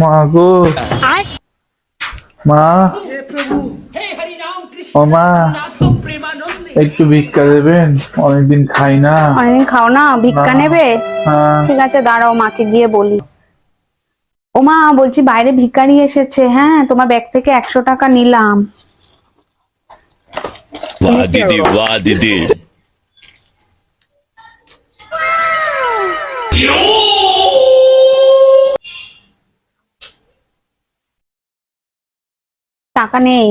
মা গো। মা। ও মা একটু ভিক্ষা দেবেন অনেকদিন খাই না। অনেকদিন খাও না ভিক্ষা নেবে? ঠিক আছে দাঁড়াও মাকে গিয়ে বলি। ও মা বলছি বাইরে ভিকারি এসেছে হ্যাঁ তোমার ব্যাগ থেকে একশো টাকা নিলাম। দিদি বাহ দিদি। টাকা নেই।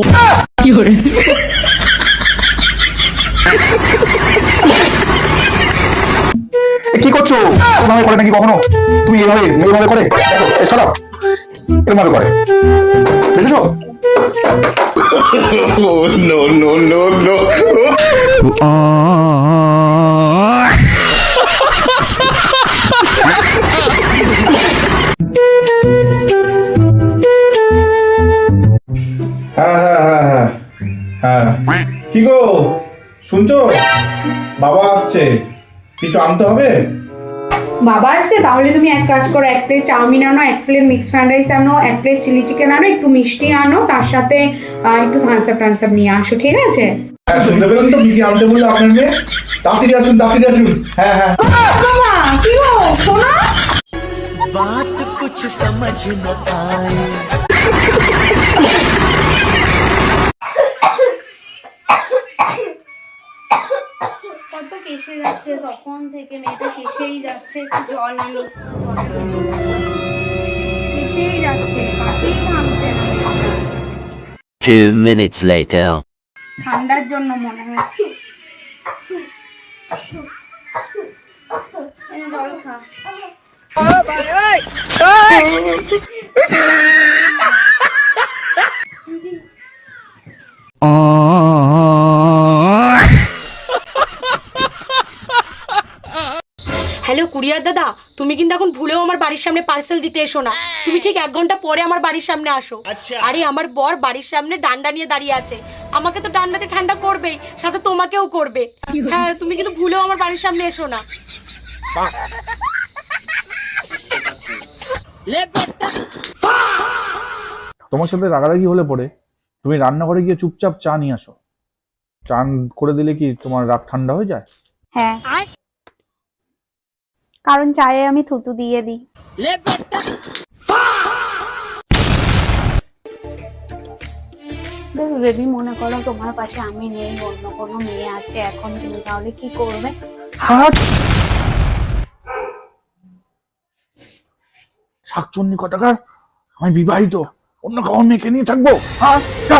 কি করে কি করছ? এভাবে করে নাকি কখনো? তুমি এভাবে এভাবে করে? সরাও এভাবে করে। দেখেছ? Oh, no no no no. Oh, হ্যাঁ হ্যাঁ হ্যাঁ হ্যাঁ। হ্যাঁ। কি গো? শুনছো? বাবা আসছে। কিছু আনতে হবে? বাবা আসছে তাহলে তুমি এক কাজ করো এক প্লেট চাউমিন আনো এক প্লেট মিক্স ফ্রাইড রাইস আনো এক প্লেট চিলি চিকেন আনো একটু মিষ্টি আনো তার সাথে একটু টামস আপ নিয়ে আসো ঠিক আছে? শুনতে পেলেন তো কি কি আনতে বলল আপনার মেয়ে তাড়াতাড়ি আসুন তাড়াতাড়ি আসুন। হ্যাঁ হ্যাঁ। বাবা কি গো? শোনো। কত কেসে যাচ্ছে তখন থেকে মেয়েটা কেসেই যাচ্ছে একটু জল আনি কেসেই যাচ্ছে কাকেই থামছে না? Two minutes later. ঠান্ডার জন্য মনে হয়। জল খা। হ্যালো কুরিয়ার দাদা তুমি কিন্তু এখন ভুলেও আমার বাড়ির সামনে পার্সেল দিতে এসো না। তুমি ঠিক এক ঘণ্টা পরে আমার বাড়ির সামনে আসো। আরে আমার বর বাড়ির সামনে ডান্ডা নিয়ে দাঁড়িয়ে আছে। আমাকে তো ডান্ডাতে ঠান্ডা করবেই সাথে তোমাকেও করবে। হ্যাঁ তুমি কিন্তু ভুলেও আমার বাড়ির সামনে এসো না। তোমার সাথে রাগারাগি হলে পরে তুমি রান্নাঘরে গিয়ে চুপচাপ চা নিয়ে আসো। চান করে দিলে কি তোমার রাগ ঠান্ডা হয়ে যায়? হ্যাঁ। কারণ চায়ে আমি থুতু দিয়ে দিই। বেবি মনে করো তোমার পাশে আমি নেই অন্য কোনো মেয়ে আছে এখন তুমি তাহলে কি করবে? শাকচুন্নি কথাকার আমি বিবাহিত অন্য কাউর মেয়েকে নিয়ে থাকব? হ্যাঁ যা।